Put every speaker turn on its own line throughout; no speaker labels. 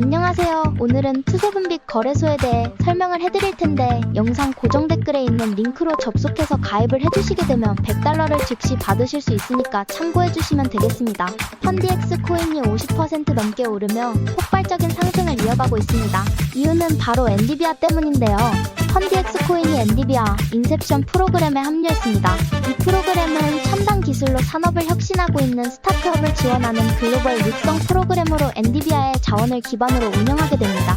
안녕하세요. 오늘은 투세분빛 거래소에 대해 설명을 해드릴 텐데 영상 고정 댓글에 있는 링크로 접속해서 가입을 해주시게 되면 100달러를 즉시 받으실 수 있으니까 참고해주시면 되겠습니다. 펀디엑스 코인이 50% 넘게 오르며 폭발적인 상승을 이어가고 있습니다. 이유는 바로 엔디비아 때문인데요. 펀디엑스 코인이 엔디비아 인셉션 프로그램에 합류했습니다. 이 프로그램은 첨단 기술로 산업을 혁신하고 있는 스타트업을 지원하는 글로벌 육성 프로그램으로 엔디비아의 자원을 기반으로 운영하게 됩니다.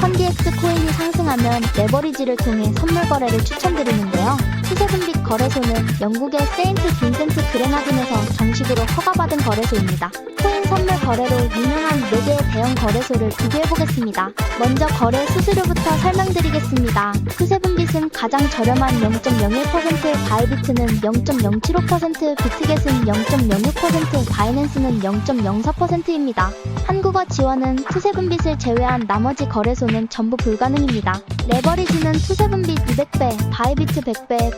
펀디엑스 코인이 상승하면 레버리지를 통해 선물 거래를 추천드리는데요. 투세분빛 거래소는 영국의 세인트 빈센트 그레나딘에서 정식으로 허가받은 거래소입니다. 코인 선물 거래로 유명한 4개의 대형 거래소를 비교해보겠습니다. 먼저 거래 수수료부터 설명드리겠습니다. 투세분빛은 가장 저렴한 0.01%, 바이비트는 0.075%, 비트겟은 0.06%, 바이낸스는 0.04%입니다. 한국어 지원은 투세분빛을 제외한 나머지 거래소는 전부 불가능입니다. 레버리지는 투세분빛 200배, 바이비트 100배,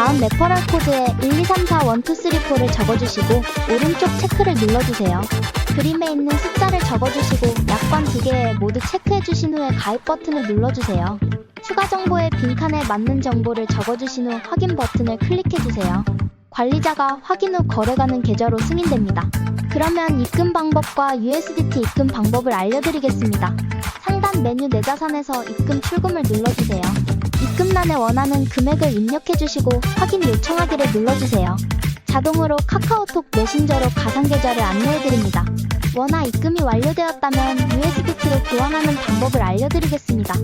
그 다음 레퍼럴 코드에 1, 2, 3, 4, 1, 2, 3, 4를 적어주시고 오른쪽 체크를 눌러주세요. 그림에 있는 숫자를 적어주시고 약관 두 개에 모두 체크해주신 후에 가입 버튼을 눌러주세요. 추가 정보의 빈칸에 맞는 정보를 적어주신 후 확인 버튼을 클릭해주세요. 관리자가 확인 후 거래가는 계좌로 승인됩니다. 그러면 입금 방법과 USDT 입금 방법을 알려드리겠습니다. 상단 메뉴 내 자산에서 입금 출금을 눌러주세요. 입금란에 원하는 금액을 입력해주시고 확인 요청하기를 눌러주세요. 자동으로 카카오톡 메신저로 가상계좌를 안내해드립니다. 원화 입금이 완료되었다면 USDT로 교환하는 방법을 알려드리겠습니다.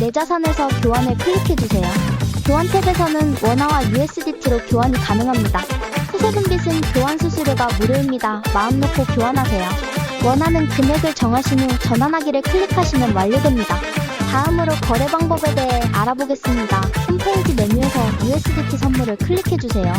내 자산에서 교환을 클릭해주세요. 교환 탭에서는 원화와 USDT로 교환이 가능합니다. 투세분빛은 교환 수수료가 무료입니다. 마음 놓고 교환하세요. 원하는 금액을 정하신 후 전환하기를 클릭하시면 완료됩니다. 다음으로 거래 방법에 대해 알아보겠습니다. 홈페이지 메뉴에서 USDT 선물을 클릭해주세요.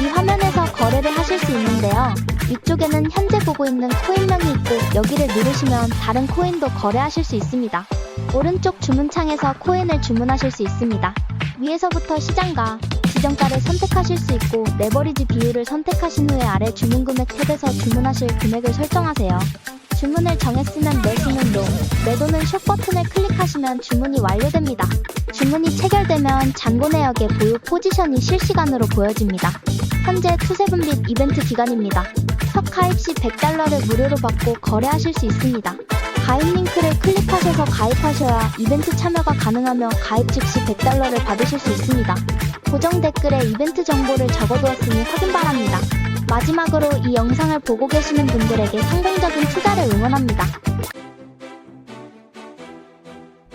이 화면에서 거래를 하실 수 있는데요. 위쪽에는 현재 보고 있는 코인명이 있고 여기를 누르시면 다른 코인도 거래하실 수 있습니다. 오른쪽 주문창에서 코인을 주문하실 수 있습니다. 위에서부터 시장가, 지정가를 선택하실 수 있고 레버리지 비율을 선택하신 후에 아래 주문 금액 탭에서 주문하실 금액을 설정하세요. 주문을 정했으면 매수는 롱, 매도는 숏 버튼을 클릭하시면 주문이 완료됩니다. 주문이 체결되면 잔고 내역의 보유 포지션이 실시간으로 보여집니다. 현재 투세분빛 이벤트 기간입니다. 석 가입 시 100달러를 무료로 받고 거래하실 수 있습니다. 가입 링크를 클릭하셔서 가입하셔야 이벤트 참여가 가능하며 가입 즉시 100달러를 받으실 수 있습니다. 고정 댓글에 이벤트 정보를 적어두었으니 확인 바랍니다. 마지막으로 이 영상을 보고 계시는 분들에게 성공적인 투자를 응원합니다.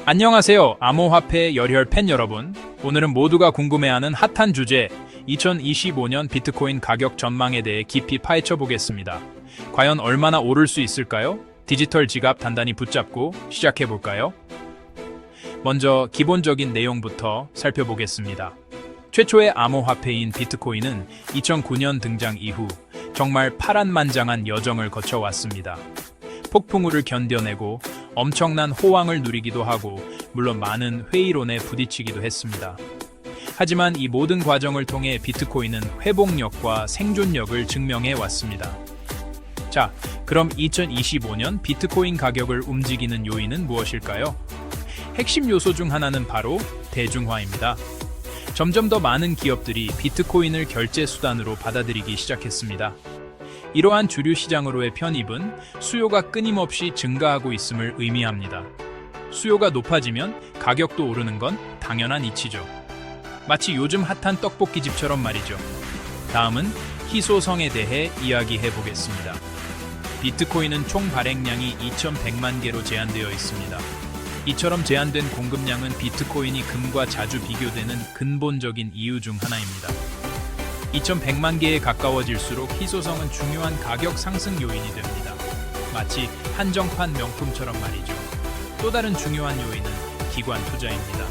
안녕하세요. 암호화폐 열혈 팬 여러분. 오늘은 모두가 궁금해하는 핫한 주제 2025년 비트코인 가격 전망에 대해 깊이 파헤쳐 보겠습니다. 과연 얼마나 오를 수 있을까요? 디지털 지갑 단단히 붙잡고 시작해 볼까요? 먼저 기본적인 내용부터 살펴보겠습니다. 최초의 암호화폐인 비트코인은 2009년 등장 이후 정말 파란만장한 여정을 거쳐왔습니다. 폭풍우를 견뎌내고 엄청난 호황을 누리기도 하고 물론 많은 회의론에 부딪히기도 했습니다. 하지만 이 모든 과정을 통해 비트코인은 회복력과 생존력을 증명해 왔습니다. 자, 그럼 2025년 비트코인 가격을 움직이는 요인은 무엇일까요? 핵심 요소 중 하나는 바로 대중화입니다. 점점 더 많은 기업들이 비트코인을 결제 수단으로 받아들이기 시작했습니다. 이러한 주류 시장으로의 편입은 수요가 끊임없이 증가하고 있음을 의미합니다. 수요가 높아지면 가격도 오르는 건 당연한 이치죠. 마치 요즘 핫한 떡볶이집처럼 말이죠. 다음은 희소성에 대해 이야기해 보겠습니다. 비트코인은 총 발행량이 2,100만 개로 제한되어 있습니다. 이처럼 제한된 공급량은 비트코인이 금과 자주 비교되는 근본적인 이유 중 하나입니다. 2,100만 개에 가까워질수록 희소성은 중요한 가격 상승 요인이 됩니다. 마치 한정판 명품처럼 말이죠. 또 다른 중요한 요인은 기관 투자입니다.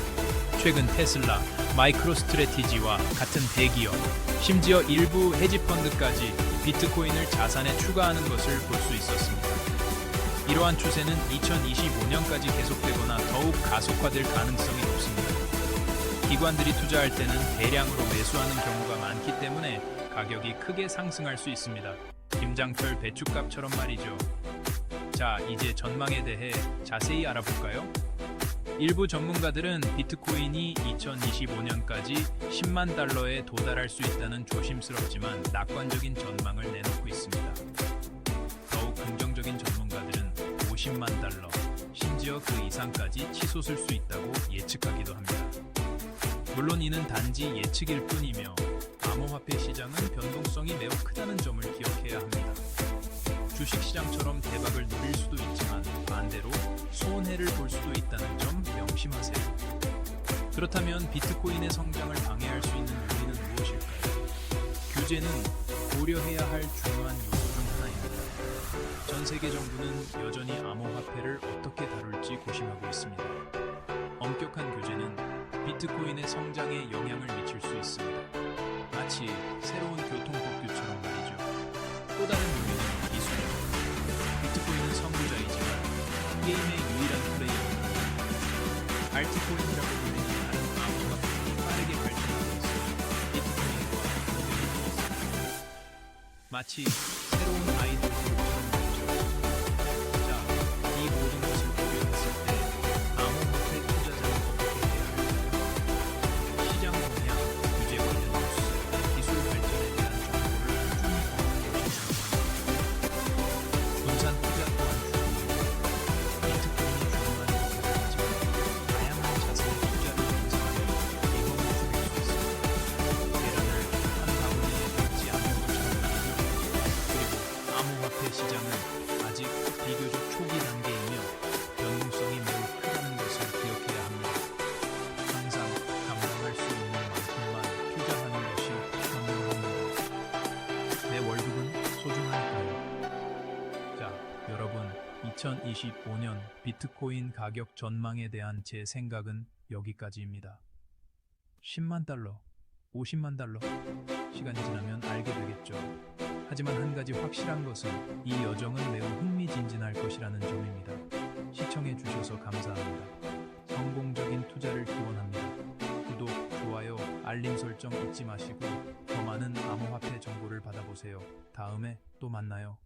최근 테슬라, 마이크로 스트레티지와 같은 대기업, 심지어 일부 헤지펀드까지 비트코인을 자산에 추가하는 것을 볼 수 있었습니다. 이러한 추세는 2025년까지 계속되거나 더욱 가속화될 가능성이 높습니다. 기관들이 투자할 때는 대량으로 매수하는 경우가 많기 때문에 가격이 크게 상승할 수 있습니다. 김장철 배추값처럼 말이죠. 자, 이제 전망에 대해 자세히 알아볼까요? 일부 전문가들은 비트코인이 2025년까지 10만 달러에 도달할 수 있다는 조심스럽지만 낙관적인 전망을 내놓고 있습니다. 50만 달러, 심지어 그 이상까지 치솟을 수 있다고 예측하기도 합니다. 물론 이는 단지 예측일 뿐이며 암호화폐 시장은 변동성이 매우 크다는 점을 기억해야 합니다. 주식시장처럼 대박을 누릴 수도 있지만 반대로 손해를 볼 수도 있다는 점 명심하세요. 그렇다면 비트코인의 성장을 방해할 수 있는 요인은 무엇일까요? 규제는 고려해야 할 중요한 하나입니다. 전 세계 정부는 여전히 암호화폐를 어떻게 다룰지 고심하고 있습니다. 엄격한 규제는 비트코인의 성장에 영향을 미칠 수 있습니다. 마치 새로운 교통법규처럼 말이죠. 또 다른 요인은 기술입니다. 비트코인은 선구자이지만 게임의 유일한 플레이어입니다. 알트코인이라고 불리는 다른 암호화폐들이 빠르게 발전하고 있어 비트코인과 경쟁이 있습니다. 마치 시장은 아직 비교적 초기 단계이며 변동성이 매우 크다는 것을 기억해야 합니다. 항상 감당할 수 있는 만큼만 투자하는 것이 현명합니다. 내 월급은 소중하니까요. 자, 여러분, 2025년 비트코인 가격 전망에 대한 제 생각은 여기까지입니다. 10만 달러, 50만 달러, 시간이 지나면 알게 되겠죠. 하지만 한 가지 확실한 것은 이 여정은 매우 흥미진진할 것이라는 점입니다. 시청해 주셔서 감사합니다. 성공적인 투자를 기원합니다. 구독, 좋아요, 알림 설정 잊지 마시고 더 많은 암호화폐 정보를 받아보세요. 다음에 또 만나요.